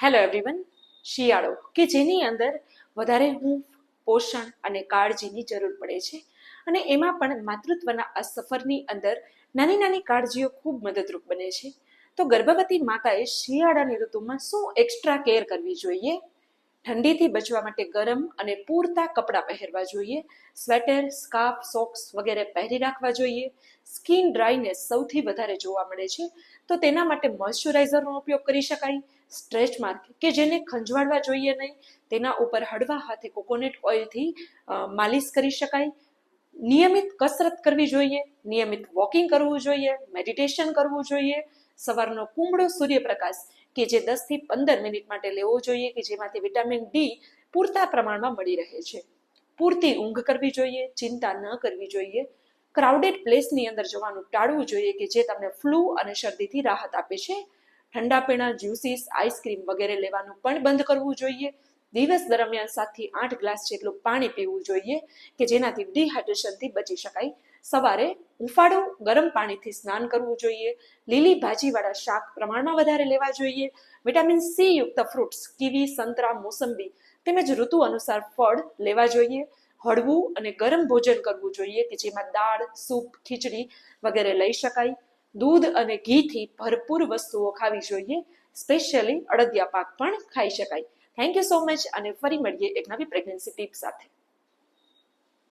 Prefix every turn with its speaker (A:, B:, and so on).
A: Hello everyone શિયાળો, કે જેની અંદર વધારે હું પોષણ અને કાળજીની જરૂર પડે છે અને એમાં પણ માતૃત્વના આ સફરની અંદર નાની નાની કાળજીઓ ખૂબ મદદરૂપ બને છે. તો ગર્ભવતી માતાએ શિયાળાની ઋતુમાં શું એક્સ્ટ્રા કેર કરવી જોઈએ? ઠંડીથી બચવા માટે ગરમ અને પૂરતા કપડાં પહેરવા જોઈએ. સ્વેટર, સ્કાર્ફ, સોક્સ વગેરે પહેરી રાખવા જોઈએ. સ્કિન ડ્રાયનેસ સૌથી વધારે જોવા મળે છે. તો તેના માટે મોઇશ્ચરાઇઝરનો ઉપયોગ કરી શકાય. સ્ટ્રેચ માર્ક કે જેને ખંજવાળવા જોઈએ નહીં. તેના ઉપર હળવા હાથે કોકોનટ ઓઇલથી માલિશ કરી શકાય. નિયમિત કસરત કરવી જોઈએ. નિયમિત વોકિંગ કરવું જોઈએ. મેડિટેશન કરવું જોઈએ. સવારનો કુમળો સૂર્યપ્રકાશ કે જે દસથી પંદર મિનિટ માટે લેવો જોઈએ કે જેમાંથી વિટામિન ડી પૂરતા પ્રમાણમાં મળી રહે છે. પૂરતી ઊંઘ કરવી જોઈએ, ચિંતા ન કરવી જોઈએ. ક્રાઉડેડ પ્લેસની અંદર જવાનું ટાળવું જોઈએ કે જે તમને ફ્લૂ અને શરદીથી રાહત આપે છે. ઠંડા પીણા જ્યુસીસ, આઈસ્ક્રીમ વગેરે લેવાનું પણ બંધ કરવું જોઈએ. દિવસ દરમિયાન સાતથી આઠ ગ્લાસ જેટલું પાણી પીવું જોઈએ કે જેનાથી ડિહાઇડ્રેશનથી બચી શકાય. સવારે હુંફાળું ગરમ પાણીથી સ્નાન કરવું જોઈએ. લીલી ભાજીવાળા શાક પ્રમાણમાં વધારે લેવા જોઈએ. વિટામિન સી યુક્ત ફ્રૂટ્સ કીવી સંતરા, મોસંબી તેમજ ઋતુ અનુસાર ફળ લેવા જોઈએ. હળવું અને ગરમ ભોજન કરવું જોઈએ કે જેમાં દાળ, સૂપ, ખીચડી વગેરે લઈ શકાય. દૂધ અને ઘીથી ભરપૂર વસ્તુઓ ખાવી જોઈએ. સ્પેશિયલી અડદિયા પાક પણ ખાઈ શકાય. થેન્ક યુ સો મચ અને ફરી મળીએ એક નવી પ્રેગ્નન્સી ટીપ સાથે.